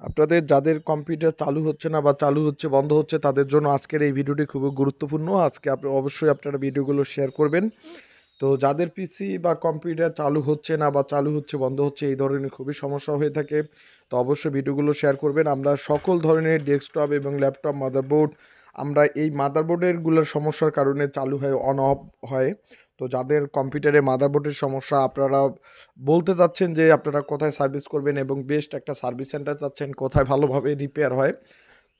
আপনাদের যাদের কম্পিউটার চালু হচ্ছে না বা চালু হচ্ছে, বন্ধ হচ্ছে, তাদের জন্য আজকের এই ভিডিওটি খুবই গুরুত্বপূর্ণ। আজকে আপনি অবশ্যই আপনারা ভিডিওগুলো শেয়ার করবেন। তো যাদের পিসি বা কম্পিউটার চালু হচ্ছে না বা চালু হচ্ছে, বন্ধ হচ্ছে, এই ধরনের খুবই সমস্যা হয়ে থাকে, তো অবশ্যই ভিডিওগুলো শেয়ার করবেন। আমরা সকল ধরনের ডেস্কটপ এবং ল্যাপটপ মাদারবোর্ড আমরা এই মাদারবোর্ডেরগুলোর সমস্যার কারণে চালু হয় অন অফ হয়। তো যাদের কম্পিউটারে মাদারবোর্ডের সমস্যা, আপনারা বলতে চাচ্ছেন যে আপনারা কোথায় সার্ভিস করবেন এবং বেস্ট একটা সার্ভিস সেন্টার চাচ্ছেন, কোথায় ভালোভাবে রিপেয়ার হয়?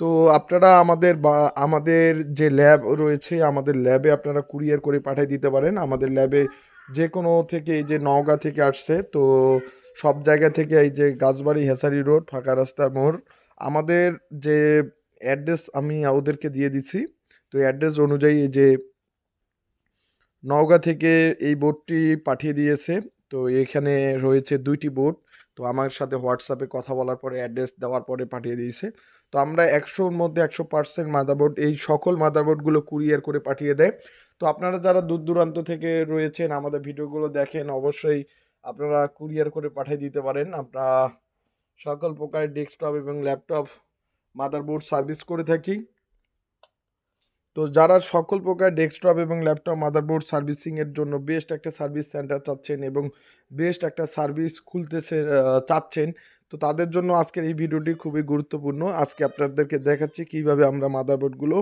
তো আপনারা আমাদের বা, আমাদের যে ল্যাব রয়েছে, আমাদের ল্যাবে আপনারা কুরিয়ার করে পাঠিয়ে দিতে পারেন। আমাদের ল্যাবে যে কোনো থেকে এই যে নওগাঁ থেকে আসছে, তো সব জায়গা থেকে এই যে গাছবাড়ি, হেসারি রোড, ফাঁকা রাস্তার মোড়, আমাদের যে অ্যাড্রেস আমি ওদেরকে দিয়ে দিছি তো অ্যাড্রেস অনুযায়ী এই যে নওগাঁ থেকে এই বোর্ডটি পাঠিয়ে দিয়েছে। তো এখানে রয়েছে দুইটি বোর্ড তো আমার সাথে হোয়াটসঅ্যাপে কথা বলার পরে অ্যাড্রেস দেওয়ার পরে পাঠিয়ে দিয়েছে। তো আমরা একশোর মধ্যে একশো পার্সেন্ট মাদারবোর্ড এই সকল মাদারবোর্ডগুলো কুরিয়ার করে পাঠিয়ে দেয়। তো আপনারা যারা দূর দূরান্ত থেকে রয়েছেন, আমাদের ভিডিওগুলো দেখেন, অবশ্যই আপনারা কুরিয়ার করে পাঠিয়ে দিতে পারেন। আমরা সকল প্রকার ডেস্কটপ এবং ল্যাপটপ মাদারবোর্ড সার্ভিস করে থাকি। তো যারা সকল প্রকার ডেস্কটপ এবং ল্যাপটপ মাদারবোর্ড সার্ভিসিংয়ের জন্য বেস্ট একটা সার্ভিস সেন্টার চাচ্ছেন এবং বেস্ট একটা সার্ভিস খুলতেছে আহ, চাচ্ছেন তো তাদের জন্য আজকের এই ভিডিওটি খুবই গুরুত্বপূর্ণ। আজকে আপনাদেরকে দেখাচ্ছি কীভাবে আমরা মাদারবোর্ডগুলো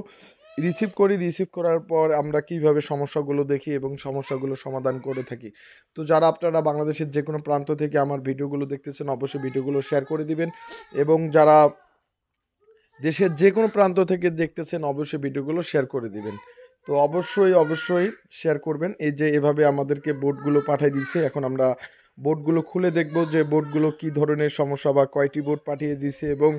রিসিভ করি। রিসিভ করার পর আমরা কীভাবে সমস্যাগুলো দেখি এবং সমস্যাগুলো সমাধান করে থাকি। তো যারা আপনারা বাংলাদেশের যে কোনো প্রান্ত থেকে আমার ভিডিওগুলো দেখতেছেন অবশ্যই ভিডিওগুলো শেয়ার করে দিবেন এবং যারা দেশের যে কোনো প্রান্ত থেকে দেখতেছেন অবশ্যই ভিডিওগুলো শেয়ার করে দিবেন। তো অবশ্যই অবশ্যই শেয়ার করবেন। এই যে এভাবে আমাদেরকে বোর্ডগুলো পাঠিয়ে দিয়েছে, এখন আমরা বোর্ডগুলো খুলে দেখব যে বোর্ডগুলো কি ধরনের সমস্যা বা কয়টি বোর্ড পাঠিয়ে দিয়েছে এবং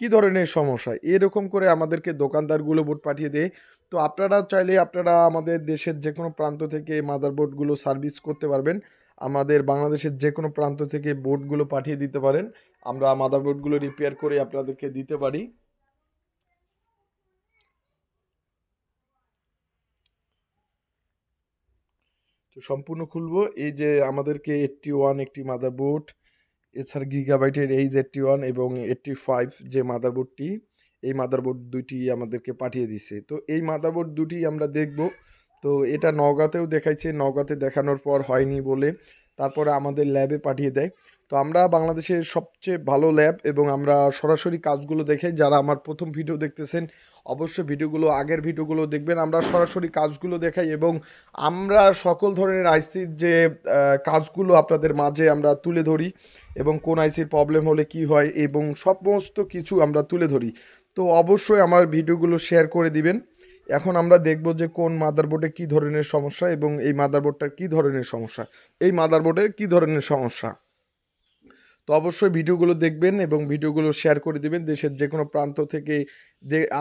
কি ধরনের সমস্যা। এরকম করে আমাদেরকে দোকানদারগুলো বোর্ড পাঠিয়ে দেয়। তো আপনারা চাইলে আপনারা আমাদের দেশের যে কোনো প্রান্ত থেকে মাদারবোর্ডগুলো সার্ভিস করতে পারবেন। আমাদের বাংলাদেশের যে কোনো প্রান্ত থেকে বোর্ডগুলো পাঠিয়ে দিতে পারেন। আমরা মাদারবোর্ডগুলো রিপেয়ার করে আপনাদেরকে দিতে পারি। তো সম্পূর্ণ খুলবো। এই যে আমাদেরকে এইটটি ওয়ান একটি মাদারবোর্ড এছাড়া গিগাবাইটের এইজ এইটটি ওয়ান এবং এইটটি ফাইভ যে মাদারবোর্ডটি এই মাদারবোর্ড দুইটি আমাদেরকে পাঠিয়ে দিছে। তো এই মাদারবোর্ড দুটি আমরা দেখব। তো এটা নওগাঁতেও দেখাইছে, নওগাঁতে দেখানোর পর হয়নি বলে তারপরে আমাদের ল্যাবে পাঠিয়ে দেয়। তো আমরা বাংলাদেশের সবচেয়ে ভালো ল্যাব এবং আমরা সরাসরি কাজগুলো দেখাই যারা আমার প্রথম ভিডিও দেখতেছেন, অবশ্যই ভিডিওগুলো, আগের ভিডিওগুলো দেখবেন। আমরা সরাসরি কাজগুলো দেখাই এবং আমরা সকল ধরনের আইসির যে কাজগুলো আপনাদের মাঝে আমরা তুলে ধরি এবং কোন আইসির প্রবলেম হলে কি হয় এবং সমস্ত কিছু আমরা তুলে ধরি। তো অবশ্যই আমার ভিডিওগুলো শেয়ার করে দিবেন। এখন আমরা দেখব যে কোন মাদারবোর্ডে কি ধরনের সমস্যা এবং এই মাদারবোর্ডটার কি ধরনের সমস্যা। এই মাদারবোর্ডের কি ধরনের সমস্যা? তো অবশ্যই ভিডিওগুলো দেখবেন এবং ভিডিওগুলো শেয়ার করে দিবেন। দেশের যে কোনো প্রান্ত থেকে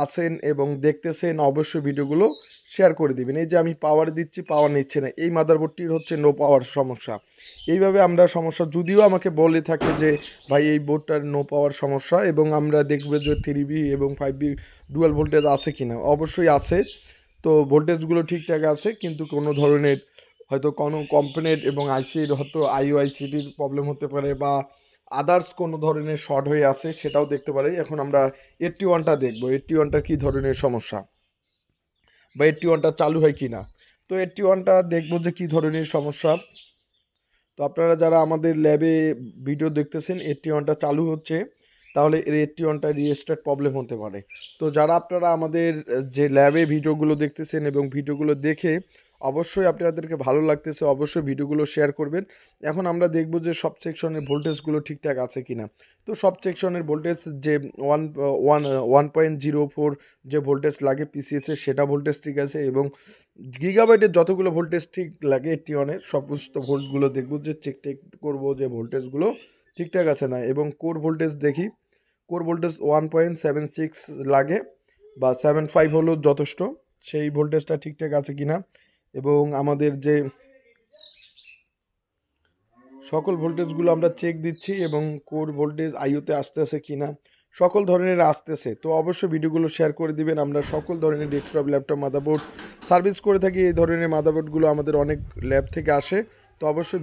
আসেন এবং দেখতেছেন, অবশ্যই ভিডিওগুলো শেয়ার করে দিবেন। এই যে আমি পাওয়ার দিচ্ছি পাওয়ার নিচ্ছে না। এই মাদারবোর্ডটির হচ্ছে নো পাওয়ার সমস্যা। এইভাবে আমরা সমস্যা, যদিও আমাকে বলে থাকে যে, ভাই, এই বোর্ডটার নো পাওয়ার সমস্যা এবং আমরা দেখব যে থ্রি বি এবং ফাইভ বি ডুয়াল ভোল্টেজ আছে কিনা। অবশ্যই আছে। তো ভোল্টেজগুলো ঠিকঠাক আছে, কিন্তু কোনো ধরনের হয়তো কোনো কম্পোনেন্ট এবং আইসির হয়তো আইওআইসিটির প্রবলেম হতে পারে বা আদার্স কোনো ধরনের শর্ট হয়ে আছে, সেটাও দেখতে পারি এখন আমরা এইটটি ওয়ানটা দেখব। এইটটি ওয়ানটা কী ধরনের সমস্যা? বা এইটটি ওয়ানটা চালু হয় কি না? তো এইটটি ওয়ানটা দেখব যে কী ধরনের সমস্যা। তো আপনারা যারা আমাদের ল্যাবে ভিডিও দেখতেছেন এইটটি ওয়ানটা চালু হচ্ছে, তাহলে এর এইটটি ওয়ানটা রিস্টার্ট প্রবলেম হতে পারে। তো যারা আপনারা আমাদের যে ল্যাবে ভিডিওগুলো দেখতেছেন এবং ভিডিওগুলো দেখে অবশ্যই আপনাদেরকে ভালো লাগতেছে, অবশ্যই ভিডিওগুলো শেয়ার করবেন। এখন আমরা দেখব যে সব সেকশনের ভোল্টেজগুলো ঠিকঠাক আছে কিনা। তো সব সেকশনের ভোল্টেজ যে one one one point zero four যে ভোল্টেজ লাগে পিসিএসের সেটা ভোল্টেজ ঠিক আছে এবং গিগাবাইটের যতগুলো ভোল্টেজ ঠিক লাগে এইটটি ওয়ানের সমস্ত ভোল্টগুলো দেখব যে চেক টেক করব যে ভোল্টেজগুলো ঠিকঠাক আছে না। এবং কোর ভোল্টেজ দেখি core voltage one point seven six লাগে বা সেভেন ফাইভ হলেও যথেষ্ট, সেই ভোল্টেজটা ঠিকঠাক আছে কিনা। এবং আমাদের যে সকল ভোল্টেজগুলো আমরা চেক দিচ্ছি এবং কোর ভোল্টেজ আইওতে আসতেছে কি না সকল ধরনের আসতেছে। তো অবশ্যই ভিডিওগুলো শেয়ার করে দিবেন। আমরা সকল ধরনের ডেস্কটপ ল্যাপটপ মাদাবোর্ড সার্ভিস করে থাকি। এই ধরনের মাদাবোর্ডগুলো আমাদের অনেক ল্যাব থেকে আসে। তো অবশ্যই